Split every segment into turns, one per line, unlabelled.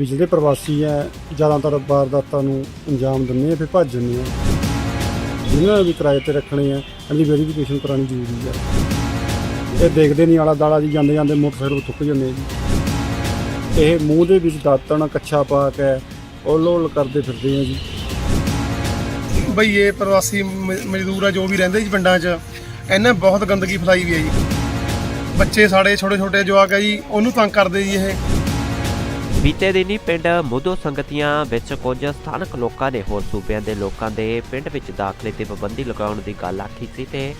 ਵੀ ਜਿਹੜੇ ਪ੍ਰਵਾਸੀ ਆ ਜ਼ਿਆਦਾਤਰ ਵਾਰਦਾਤਾਂ ਨੂੰ ਅੰਜਾਮ ਦਿੰਦੇ ਆ, ਫਿਰ ਭੱਜ ਜਾਂਦੇ ਆ। ਜਿਹਨਾਂ ਨੇ ਵੀ ਕਿਰਾਏ ਤੇ ਰੱਖਣੇ ਆ ਇਹਦੀ ਵੈਰੀਫਿਕੇਸ਼ਨ ਕਰਾਉਣੀ ਜ਼ਰੂਰੀ ਆ ਇਹ ਦੇਖਦੇ ਨਹੀਂ, ਆਲਾ ਦਾਲਾ ਜੀ ਜਾਂਦੇ ਜਾਂਦੇ ਮੋਟਰਸਾਈਕਲ ਥੁੱਕ ਜਾਂਦੇ ਆ ਜੀ। ਇਹ ਮੂੰਹ ਦੇ ਵਿੱਚ ਦਾਤਣ, ਕੱਛਾ ਪਾ ਕੇ ਉੱਲ ਉੱਲ ਕਰਦੇ ਫਿਰਦੇ ਆ ਜੀ।
ਬਈ ਇਹ ਪ੍ਰਵਾਸੀ ਮ- ਮਜ਼ਦੂਰ ਆ, ਜੋ ਵੀ ਰਹਿੰਦੇ ਜੀ ਪਿੰਡਾਂ 'ਚ, ਇਹਨੇ ਬਹੁਤ ਗੰਦਗੀ ਫੈਲਾਈ ਵੀ ਹੈ ਜੀ। ਬੱਚੇ ਸਾਡੇ ਛੋਟੇ ਛੋਟੇ ਜਵਾਕ ਹੈ ਜੀ, ਉਹਨੂੰ ਤੰਗ ਕਰਦੇ ਜੀ ਇਹ।
ਬੀਤੇ ਦਿਨੀ ਪਿੰਡ ਮੁੱਦੋ ਸੰਗਤੀਆਂ ਵਿੱਚ ਕੁਝ ਸਥਾਨਕ ਲੋਕਾਂ ਨੇ ਹੋਰ ਸੂਬਿਆਂ ਦੇ ਲੋਕਾਂ ਦੇ ਪਿੰਡ ਵਿੱਚ ਦਾਖਲੇ ਤੇ ਪਾਬੰਦੀ ਲਗਾਉਣ ਦੀ ਗੱਲ ਆਖੀ ਸੀ ਤੇ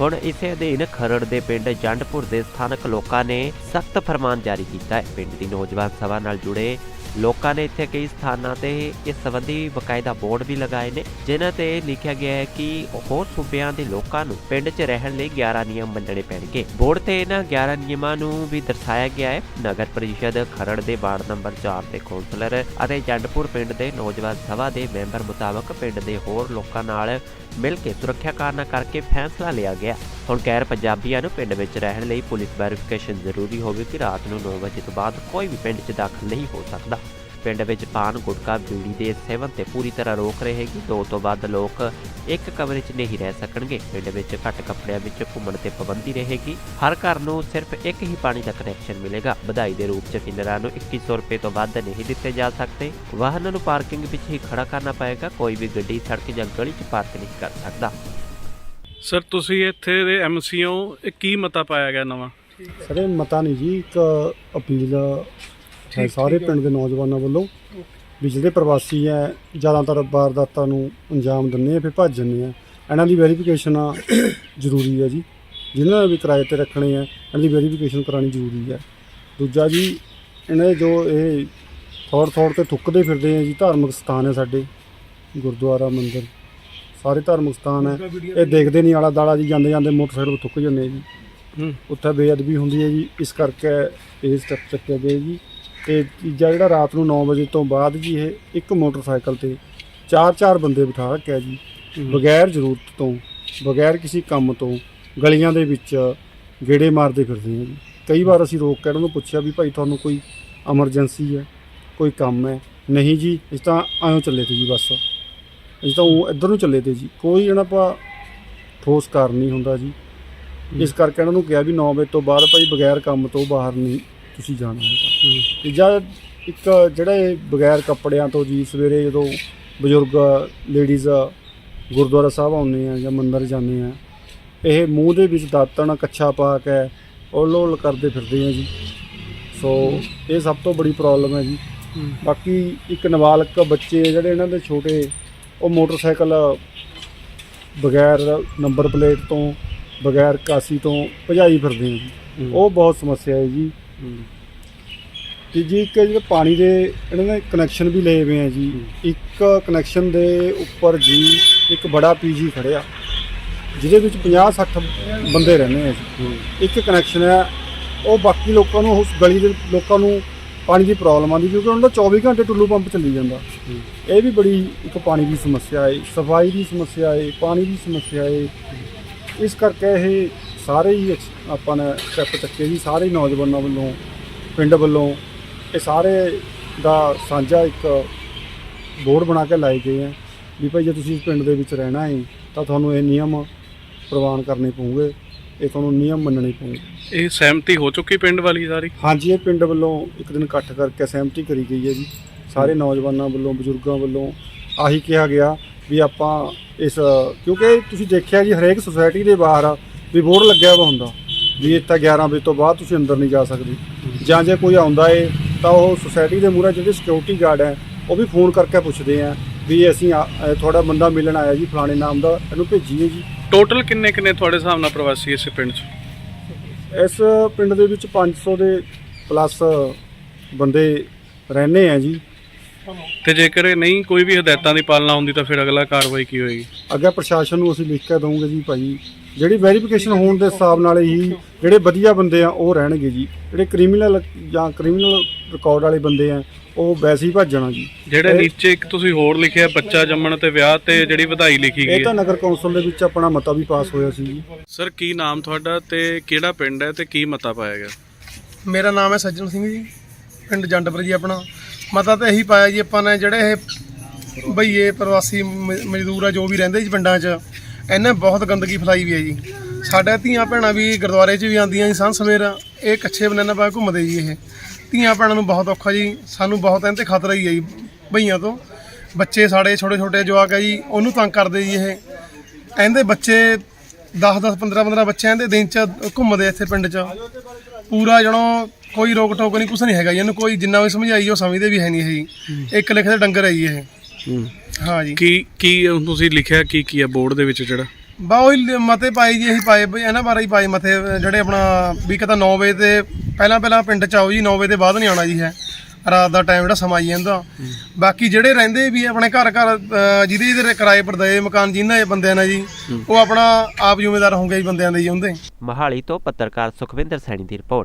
ਹੁਣ ਇਸੇ ਅਧੀਨ ਖਰੜ ਦੇ ਪਿੰਡ ਜੰਡਪੁਰ ਦੇ ਸਥਾਨਕ ਲੋਕਾਂ ਨੇ ਸਖਤ ਫਰਮਾਨ ਜਾਰੀ ਕੀਤਾ ਹੈ। ਪਿੰਡ ਦੀ ਨੌਜਵਾਨ ਸਭਾ ਨਾਲ ਜੁੜੇ ਲੋਕਾਂ ਨੇ ਇੱਥੇ ਕਈ ਸਥਾਨਾਂ ਤੇ ਇਸ ਸੰਬੰਧੀ ਬਕਾਇਦਾ ਬੋਰਡ ਵੀ ਲਗਾਏ ਨੇ, ਜਿਨ੍ਹਾਂ ਤੇ ਲਿਖਿਆ ਗਿਆ ਹੈ ਕਿ ਹੋਰ ਸੂਬਿਆਂ ਦੇ ਲੋਕਾਂ ਨੂੰ ਪਿੰਡ 'ਚ ਰਹਿਣ ਲਈ 11 ਨਿਯਮ ਮੰਨਣੇ ਪੈਣਗੇ। ਬੋਰਡ ਤੇ ਇਹਨਾਂ 11 ਨਿਯਮਾਂ ਨੂੰ ਵੀ ਦਰਸਾਇਆ ਗਿਆ ਹੈ। ਨਗਰ ਪਰਿਸ਼ਦ ਖਰੜ ਦੇ ਵਾਰਡ ਨੰਬਰ 4 ਦੇ ਕੌਂਸਲਰ ਅਤੇ ਜੰਡਪੁਰ ਪਿੰਡ ਦੇ ਨੌਜਵਾਨ ਸਭਾ ਦੇ ਮੈਂਬਰ ਮੁਤਾਬਕ ਪਿੰਡ ਦੇ ਹੋਰ ਲੋਕਾਂ ਨਾਲ ਮਿਲ ਕੇ ਸੁਰੱਖਿਆ ਕਾਰਨਾਂ ਕਰਕੇ ਫੈਸਲਾ ਲਿਆ ਗਿਆ। ਹੁਣ ਗੈਰ ਪੰਜਾਬੀਆਂ ਨੂੰ ਪਿੰਡ ਵਿੱਚ ਰਹਿਣ ਲਈ ਪੁਲਿਸ ਵੈਰੀਫਿਕੇਸ਼ਨ ਜ਼ਰੂਰੀ ਹੋਵੇ ਕਿ ਰਾਤ ਨੂੰ 9 ਵਜੇ ਤੋਂ ਬਾਅਦ ਕੋਈ ਵੀ ਪਿੰਡ 'ਚ ਦਾਖਲ ਨਹੀਂ ਹੋ ਸਕਦਾ। ਪਿੰਡ ਵਿੱਚ ਪਾਨ, ਗੁਟਕਾ, ਬੀੜੀ ਦੇ ਸੇਵਨ ਤੇ ਪੂਰੀ ਤਰ੍ਹਾਂ ਰੋਕ ਰਹੇਗੀ। ਦੋ ਤੋਂ ਵੱਧ ਲੋਕ ਇੱਕ ਕਮਰੇ 'ਚ ਨਹੀਂ ਰਹਿ ਸਕਣਗੇ। ਪਿੰਡ ਵਿੱਚ ਘੱਟ ਕੱਪੜਿਆਂ ਵਿੱਚ ਘੁੰਮਣ ਤੇ ਪਾਬੰਦੀ ਰਹੇਗੀ। ਹਰ ਘਰ ਨੂੰ ਸਿਰਫ ਇੱਕ ਹੀ ਪਾਣੀ ਦਾ ਕਨੈਕਸ਼ਨ ਮਿਲੇਗਾ। ਵਧਾਈ ਦੇ ਰੂਪ 'ਚ ਕਿੰਨਰਾਂ ਨੂੰ 2100 ਰੁਪਏ ਤੋਂ ਵੱਧ ਨਹੀਂ ਦਿੱਤੇ ਜਾ ਸਕਦੇ। ਵਾਹਨਾਂ ਨੂੰ ਪਾਰਕਿੰਗ ਵਿੱਚ ਹੀ ਖੜਾ ਕਰਨਾ ਪਏਗਾ। ਕੋਈ ਵੀ ਗੱਡੀ ਸੜਕ ਜਾਂ ਗਲੀ 'ਚ ਪਾਰਕ ਨਹੀਂ ਕਰ ਸਕਦਾ।
ਸਰ ਤੁਸੀਂ ਇੱਥੇ ਦੇ ਐਮਸੀ ਹੋ ਇਹ ਕੀ ਮਤਾ ਪਾਇਆ ਗਿਆ ਨਵਾਂ?
ਸਰ ਇਹ ਮਤਾ ਨਹੀਂ ਜੀ ਇੱਕ ਅਪੀਲ ਹੈ ਸਾਰੇ ਪਿੰਡ ਦੇ ਨੌਜਵਾਨਾਂ ਵੱਲੋਂ ਵੀ ਜਿਹੜੇ ਪ੍ਰਵਾਸੀ ਆ ਜ਼ਿਆਦਾਤਰ ਵਾਰਦਾਤਾਂ ਨੂੰ ਅੰਜਾਮ ਦਿੰਦੇ ਆ ਫਿਰ ਭੱਜ ਜਾਂਦੇ ਆ। ਇਹਨਾਂ ਦੀ ਵੈਰੀਫਿਕੇਸ਼ਨ ਜ਼ਰੂਰੀ ਹੈ ਜੀ। ਜਿਨ੍ਹਾਂ ਨੇ ਵੀ ਕਿਰਾਏ ਤੇ ਰੱਖਣੇ ਆ ਇਹਨਾਂ ਦੀ ਵੈਰੀਫਿਕੇਸ਼ਨ ਕਰਾਉਣੀ ਜ਼ਰੂਰੀ ਹੈ ਦੂਜਾ ਜੀ ਇਹਨਾਂ ਦੇ ਜੋ ਇਹ ਥੋੜ ਥੋੜ ਤੇ ਥੁੱਕਦੇ ਫਿਰਦੇ ਆ ਜੀ ਧਾਰਮਿਕ ਸਥਾਨ ਹੈ ਸਾਡੇ ਗੁਰਦੁਆਰਾ ਮੰਦਿਰ। ਸਾਰੇ ਧਾਰਮਿਕ ਸਥਾਨ ਹੈ ਇਹ ਦੇਖਦੇ ਨਹੀਂ ਆਲਾ ਦਾਲਾ ਜੀ ਜਾਂਦੇ ਜਾਂਦੇ ਮੋਟਰਸਾਈਕਲ ਥੁੱਕ ਜਾਂਦੇ ਜੀ।
ਹੂੰ।
ਉੱਥੇ ਬੇਅਦਬੀ ਹੁੰਦੀ ਹੈ ਜੀ। ਇਸ ਕਰਕੇ ਇਹ ਸਟੈਪ ਚੱਕਿਆ ਗਿਆ ਜੀ। ਤੇ ਤੀਜਾ ਜਿਹੜਾ ਰਾਤ ਨੂੰ 9 ਵਜੇ ਤੋਂ ਬਾਅਦ ਜੀ ਇਹ ਇੱਕ ਮੋਟਰਸਾਈਕਲ ਤੇ ਚਾਰ ਚਾਰ ਬੰਦੇ ਬਿਠਾ ਰੱਖਿਆ ਜੀ। ਬਗੈਰ ਜ਼ਰੂਰਤ ਤੋਂ ਬਗੈਰ ਕਿਸੇ ਕੰਮ ਤੋਂ ਗਲੀਆਂ ਦੇ ਵਿੱਚ ਗੇੜੇ ਮਾਰਦੇ ਫਿਰਦੇ ਆ ਜੀ। ਕਈ ਵਾਰ ਅਸੀਂ ਰੋਕ ਕੇ ਇਹਨਾਂ ਨੂੰ ਪੁੱਛਿਆ ਵੀ ਭਾਈ ਤੁਹਾਨੂੰ ਕੋਈ ਐਮਰਜੈਂਸੀ ਹੈ? ਕੋਈ ਕੰਮ ਹੈ? ਨਹੀਂ ਜੀ ਇਸ ਤਾਂ ਆਇਓ ਚੱਲੇ ਤੇ ਜੀ ਬਸ। ਅਸੀਂ ਤਾਂ ਉਹ ਇੱਧਰ ਨੂੰ ਚੱਲੇ ਤੇ ਜੀ ਕੋਈ ਇਹਨਾਂ ਪਾ ਠੋਸ ਕਾਰਨ ਨਹੀਂ ਹੁੰਦਾ ਜੀ। ਇਸ ਕਰਕੇ ਇਹਨਾਂ ਨੂੰ ਕਿਹਾ ਵੀ 9 ਵਜੇ ਤੋਂ ਬਾਅਦ ਭਾਈ ਬਗੈਰ ਕੰਮ ਤੋਂ ਬਾਹਰ ਨਹੀਂ ਤੁਸੀਂ ਜਾਣਾ ਹੈਗਾ। ਤੀਜਾ ਇੱਕ ਜਿਹੜੇ ਬਗੈਰ ਕੱਪੜਿਆਂ ਤੋਂ ਜੀ ਸਵੇਰੇ ਜਦੋਂ ਬਜ਼ੁਰਗ ਲੇਡੀਜ਼ ਗੁਰਦੁਆਰਾ ਸਾਹਿਬ ਆਉਂਦੇ ਆ ਜਾਂ ਮੰਦਿਰ ਜਾਂਦੇ ਆ ਇਹ ਮੂੰਹ ਦੇ ਵਿੱਚ ਦਾਤਣ ਕੱਛਾ ਪਾ ਕੇ ਉੱਲ ਕਰਦੇ ਫਿਰਦੇ ਆ ਜੀ। ਸੋ ਇਹ ਸਭ ਤੋਂ ਬੜੀ ਪ੍ਰੋਬਲਮ ਹੈ ਜੀ। ਬਾਕੀ ਇੱਕ ਨਾਬਾਲਗ ਬੱਚੇ ਜਿਹੜੇ ਇਹਨਾਂ ਦੇ ਛੋਟੇ ਉਹ ਮੋਟਰਸਾਈਕਲ ਬਗੈਰ ਨੰਬਰ ਪਲੇਟ ਤੋਂ ਬਗੈਰ ਕਾਸੀ ਤੋਂ ਭਜਾਈ ਫਿਰਦੇ ਆ ਜੀ। ਉਹ ਬਹੁਤ ਸਮੱਸਿਆ ਹੈ ਜੀ। ਤੀਜੀ ਇੱਕ ਜਿਹੜੇ ਪਾਣੀ ਦੇ ਇਹਨਾਂ ਨੇ ਕਨੈਕਸ਼ਨ ਵੀ ਲਏ ਹੋਏ ਆ ਜੀ। ਇੱਕ ਕਨੈਕਸ਼ਨ ਦੇ ਉੱਪਰ ਜੀ ਇੱਕ ਬੜਾ ਪੀਜੀ ਖੜਿਆ ਜਿਹਦੇ ਵਿੱਚ 50 60 ਬੰਦੇ ਰਹਿੰਦੇ ਆ ਜੀ। ਇੱਕ ਕਨੈਕਸ਼ਨ ਹੈ ਉਹ ਬਾਕੀ ਲੋਕਾਂ ਨੂੰ ਉਸ ਗਲੀ ਦੇ ਲੋਕਾਂ ਨੂੰ ਪਾਣੀ ਦੀ ਪ੍ਰੋਬਲਮ ਆਉਂਦੀ ਕਿਉਂਕਿ ਉਹਨਾਂ ਦਾ 24 ਘੰਟੇ ਟੁੱਲੂ ਪੰਪ ਚੱਲੀ ਜਾਂਦਾ। ਇਹ ਵੀ ਬੜੀ ਇੱਕ ਪਾਣੀ ਦੀ ਸਮੱਸਿਆ ਹੈ ਸਫ਼ਾਈ ਦੀ ਸਮੱਸਿਆ ਹੈ ਪਾਣੀ ਦੀ ਸਮੱਸਿਆ ਹੈ ਇਸ ਕਰਕੇ ਇਹ ਸਾਰੇ ਹੀ ਆਪਾਂ ਨੇ ਸਟੈਪ ਚੱਕੇ ਜੀ, ਸਾਰੇ ਨੌਜਵਾਨਾਂ ਵੱਲੋਂ, ਪਿੰਡ ਵੱਲੋਂ, ਇਹ ਸਾਰੇ ਦਾ ਸਾਂਝਾ ਇੱਕ ਬੋਰਡ ਬਣਾ ਕੇ ਲਾਏ ਗਏ ਆ ਵੀ ਭਾਈ ਜੇ ਤੁਸੀਂ ਪਿੰਡ ਦੇ ਵਿੱਚ ਰਹਿਣਾ ਹੈ ਤਾਂ ਤੁਹਾਨੂੰ ਇਹ ਨਿਯਮ ਪ੍ਰਵਾਨ ਕਰਨੇ ਪਊਗੇ। ਇਹ ਤੁਹਾਨੂੰ ਨਿਯਮ ਮੰਨਣੇ ਪਊਗੇ
ਇਹ ਸਹਿਮਤੀ ਹੋ ਚੁੱਕੀ ਪਿੰਡ ਵਾਲੀ ਸਾਰੀ?
ਹਾਂਜੀ ਇਹ ਪਿੰਡ ਵੱਲੋਂ ਇੱਕ ਦਿਨ ਇਕੱਠ ਕਰਕੇ ਸਹਿਮਤੀ ਕਰੀ ਗਈ ਹੈ ਜੀ। ਸਾਰੇ ਨੌਜਵਾਨਾਂ ਵੱਲੋਂ ਬਜ਼ੁਰਗਾਂ ਵੱਲੋਂ ਆਹੀ ਕਿਹਾ ਗਿਆ ਵੀ ਆਪਾਂ ਇਸ ਕਿਉਂਕਿ ਤੁਸੀਂ ਦੇਖਿਆ ਜੀ ਹਰੇਕ ਸੁਸਾਇਟੀ ਦੇ ਬਾਹਰ ਵੀ ਬੋਰਡ ਲੱਗਿਆ ਹੋਇਆ ਹੁੰਦਾ ਵੀ ਇੱਥੇ 11 ਵਜੇ ਤੋਂ ਬਾਅਦ ਤੁਸੀਂ ਅੰਦਰ ਨਹੀਂ ਜਾ ਸਕਦੇ। ਜਾਂ ਜੇ ਕੋਈ ਆਉਂਦਾ ਏ ਤਾਂ ਉਹ ਸੁਸਾਇਟੀ ਦੇ ਮੂਹਰੇ ਜਿਹੜੇ ਸਿਕਿਉਰਿਟੀ ਗਾਰਡ ਹੈ ਉਹ ਵੀ ਫੋਨ ਕਰਕੇ ਪੁੱਛਦੇ ਆ ਵੀ ਅਸੀਂ ਆ- ਅ, ਤੁਹਾਡਾ ਬੰਦਾ ਮਿਲਣ ਆਇਆ ਜੀ ਫਲਾਣੇ ਨਾਮ ਦਾ ਇਹਨੂੰ ਭੇਜੀਏ ਜੀ।
ਟੋਟਲ ਕਿੰਨੇ ਕਿੰਨੇ ਤੁਹਾਡੇ ਹਿਸਾਬ ਨਾਲ ਪ੍ਰਵਾਸੀ ਇਸ ਪਿੰਡ 'ਚ?
ਇਸ ਪਿੰਡ ਦੇ ਵਿੱਚ 500 ਦੇ ਪਲੱਸ ਬੰਦੇ ਰਹਿੰਦੇ ਆ ਜੀ।
ਤੇ ਜੇਕਰ ਇਹ ਨਹੀਂ ਕੋਈ ਵੀ ਹਦਾਇਤਾਂ ਦੀ ਪਾਲਣਾ ਹੁੰਦੀ ਤਾਂ ਫਿਰ ਅਗਲਾ ਕਾਰਵਾਈ ਕੀ ਹੋਏਗੀ?
ਅੱਗੇ ਪ੍ਰਸ਼ਾਸਨ ਨੂੰ ਅਸੀਂ ਲਿਖ ਕੇ ਦਵਾਂਗੇ ਜੀ ਭਾਈ ਜਿਹੜੀ ਵੈਰੀਫਿਕੇਸ਼ਨ ਹੋਣ ਦੇ ਹਿਸਾਬ ਨਾਲ ਹੀ ਜਿਹੜੇ ਵਧੀਆ ਬੰਦੇ ਆ ਉਹ ਰਹਿਣਗੇ ਜੀ। ਜਿਹੜੇ ਕ੍ਰਿਮੀਨਲ ਜਾਂ ਕ੍ਰਿਮੀਨਲ ਰਿਕਾਰਡ ਵਾਲੇ ਬੰਦੇ ਆ ਉਹ ਵੈਸੇ ਹੀ ਭੱਜਣਾ ਜੀ।
ਜਿਹੜੇ
ਇਹ-
ਨੀਚੇ ਇੱਕ ਤੁਸੀਂ ਹੋਰ ਲਿਖਿਆ ਬੱਚਾ ਜੰਮਣ ਤੇ ਵਿਆਹ ਤੇ ਜਿਹੜੀ ਵਧਾਈ ਲਿਖੀ
ਇਹ
ਗਈ
ਤਾਂ
ਹੈ
ਨਗਰ ਕੌਂਸਲ ਦੇ ਵਿੱਚ ਆਪਣਾ ਮਤਾ ਵੀ ਪਾਸ ਹੋਇਆ ਸੀ ਜੀ।
ਸਰ ਕੀ ਨਾਮ ਤੁਹਾਡਾ ਤੇ ਕਿਹੜਾ ਪਿੰਡ ਹੈ ਤੇ ਕੀ ਮਤਾ ਪਾਇਆ ਗਿਆ?
ਮੇਰਾ ਨਾਮ ਹੈ ਸੱਜਣ ਸਿੰਘ ਜੀ ਪਿੰਡ ਜੰਡਪੁਰ ਜੀ ਆਪਣਾ। ਮਤਾ ਤਾਂ ਇਹੀ ਪਾਇਆ ਜੀ, ਆਪਾਂ ਨੇ ਜਿਹੜੇ ਇਹ ਬਈਏ ਪ੍ਰਵਾਸੀ ਮ- ਮਜ਼ਦੂਰ ਆ ਜੋ ਵੀ ਰਹਿੰਦੇ ਜੀ ਪਿੰਡਾਂ 'ਚ, ਇਹਨੇ ਬਹੁਤ ਗੰਦਗੀ ਫੈਲਾਈ ਵੀ ਹੈ ਜੀ। ਸਾਡੇ ਧੀਆਂ ਭੈਣਾਂ ਵੀ ਗੁਰਦੁਆਰੇ 'ਚ ਵੀ ਆਉਂਦੀਆਂ ਜੀ ਸੰਤ ਸਵੇਰ ਇਹ ਕੱਛੇ ਬਨਾਨਾ ਪਾ ਘੁੰਮਦੇ ਜੀ ਇਹ। ਧੀਆਂ ਭੈਣਾਂ ਨੂੰ ਬਹੁਤ ਔਖਾ ਜੀ, ਸਾਨੂੰ ਬਹੁਤ ਇਹਨਾਂ ਤੇ ਖਤਰਾ ਹੀ ਹੈ ਜੀ, ਬਈਆਂ ਤੋਂ। ਬੱਚੇ ਸਾਡੇ ਛੋਟੇ ਛੋਟੇ ਜਵਾਕ ਹੈ ਜੀ, ਉਹਨੂੰ ਤੰਗ ਕਰਦੇ ਜੀ ਇਹ। ਇਹਦੇ ਬੱਚੇ 10 10 15 15 ਬੱਚੇ ਇਹਦੇ ਦਿਨ 'ਚ ਘੁੰਮਦੇ ਇੱਥੇ ਪਿੰਡ 'ਚ। ਪੂਰਾ ਜਣੋ ਕੋਈ ਰੋਕ ਟੋਕ ਨਹੀਂ ਕੁਛ ਨਹੀਂ ਹੈਗਾ ਜੀ। ਇਹਨੂੰ ਕੋਈ ਜਿੰਨਾ ਵੀ ਸਮਝਾਈ ਉਹ ਸਮਝਦੇ ਵੀ ਹੈ ਨਹੀਂ ਇਹ ਜੀ। ਇੱਕ ਲਿਖੇ ਦਾ ਡੰਗਰ ਹੈ ਜੀ ਇਹ। ਹਾਂ। ਜੀ।
ਕੀ ਕੀ ਤੁਸੀਂ ਲਿਖਿਆ ਕੀ ਕੀ ਹੈ ਬੋਰਡ ਦੇ ਵਿੱਚ ਜਿਹੜਾ?
ਬਾ ਉਹ ਹੀ ਮਤੇ ਪਾਏ ਜੀ ਇਹੀ ਪਾਏ ਬਈ ਇਹਨਾਂ ਬਾਰੇ ਹੀ ਪਾਏ ਮਤੇ ਜਿਹੜੇ ਆਪਣਾ ਵੀ ਕਹਤਾ 9 ਵਜੇ ਤੇ ਪਹਿਲਾਂ ਪਹਿਲਾਂ ਪਿੰਡ ਚ ਆਓ ਜੀ 9 ਵਜੇ ਦੇ ਬਾਅਦ ਨਹੀਂ ਆਉਣਾ ਜੀ ਹੈ ਰਾਤ ਦਾ ਟਾਈਮ ਜਿਹੜਾ ਸਮਾਂ ਜਾਂਦਾ ਬਾਕੀ ਜਿਹੜੇ ਰਹਿੰਦੇ ਵੀ ਆਪਣੇ ਘਰ ਘਰ ਅਹ, ਜਿਹਦੇ ਜਿਹਦੇ ਕਿਰਾਏ ਪਰ ਦਏ ਮਕਾਨ ਜਿਨ੍ਹਾਂ ਇਹ ਬੰਦਿਆਂ ਨੇ ਜੀ ਉਹ ਆਪਣਾ ਆਪ ਜ਼ਿੰਮੇਦਾਰ ਹੋਣਗੇ ਜੀ ਬੰਦਿਆਂ ਦੇ ਜੀ ਉਹਦੇ।
ਮਹਾਲੀ ਤੋਂ ਪੱਤਰਕਾਰ ਸੁਖਵਿੰਦਰ ਸੈਣੀ ਦੀ ਰਿਪੋਰਟ।